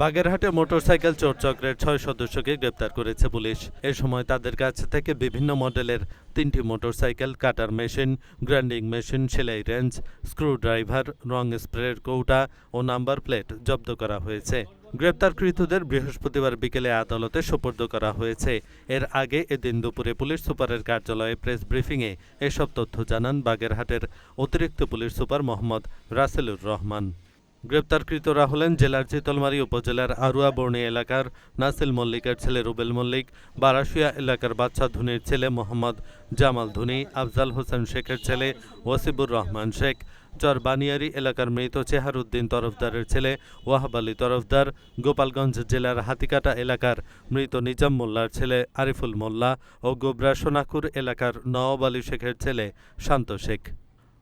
বাগেরহাটে মোটরসাইকেল চোর চক্রের ছয় সদস্যকে গ্রেপ্তার করেছে পুলিশ। এ সময় তাদের কাছ থেকে বিভিন্ন মডেলের তিনটি motorcycle, cutter machine, grinding machine, সেলাই রেঞ্জ, স্ক্রুড্রাইভার, রং স্প্রের কৌটা ও নাম্বার প্লেট জব্দ করা হয়েছে। গ্রেপ্তারকৃতদের বৃহস্পতিবার বিকেলে আদালতে সোপর্দ করা হয়েছে। এর আগে এদিন দুপুরে পুলিশ সুপারের কার্যালয়ে প্রেস ব্রিফিংয়ে এসব তথ্য জানান বাগেরহাটের অতিরিক্ত পুলিশ সুপার মোহাম্মদ রাসেলুর রহমান। গ্রেপ্তারকৃতরা হলেন জেলার চিতলমারী উপজেলার আরুয়া বর্ণী এলাকার নাসিল মল্লিকের ছেলে রুবেল মল্লিক, বারাসিয়া এলাকার বাচ্চা ধুনির ছেলে মোহাম্মদ জামাল ধুনি, আফজাল হোসেন শেখের ছেলে ওয়াসিবুর রহমান শেখ, চরবানিয়ারি এলাকার মৃত চেহারুদ্দিন তরফদারের ছেলে ওয়াহাব আলী তরফদার, গোপালগঞ্জ জেলার হাতিকাটা এলাকার মৃত নিজাম মোল্লার ছেলে আরিফুল মোল্লা ও গোবরা সোনাকুর এলাকার নওয়াব আলী শেখের ছেলে শান্ত শেখ।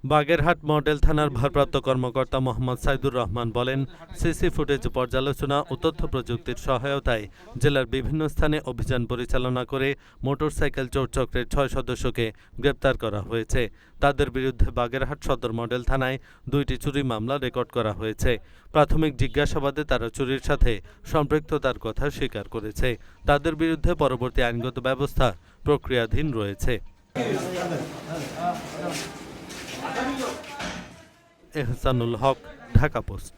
বাগেরহাট মডেল থানার ভারপ্রাপ্ত কর্মকর্তা মোহাম্মদ সাইদুর রহমান বলেন, সিসি ফুটেজ পর্যালোচনা ও তথ্য প্রযুক্তির সহায়তায় জেলার বিভিন্ন স্থানে অভিযান পরিচালনা করে মোটরসাইকেল চোর চক্রের ছয় সদস্যকে গ্রেপ্তার করা হয়েছে। তাদের বিরুদ্ধে বাগেরহাট সদর মডেল থানায় দুইটি চুরি মামলা রেকর্ড করা হয়েছে। প্রাথমিক জিজ্ঞাসাবাদে তারা চুরির সাথে সম্পৃক্ততার কথা স্বীকার করেছে। তাদের বিরুদ্ধে পরবর্তী আইনগত ব্যবস্থা প্রক্রিয়াধীন রয়েছে। এহসানুল হক ঢাকা পোস্ট।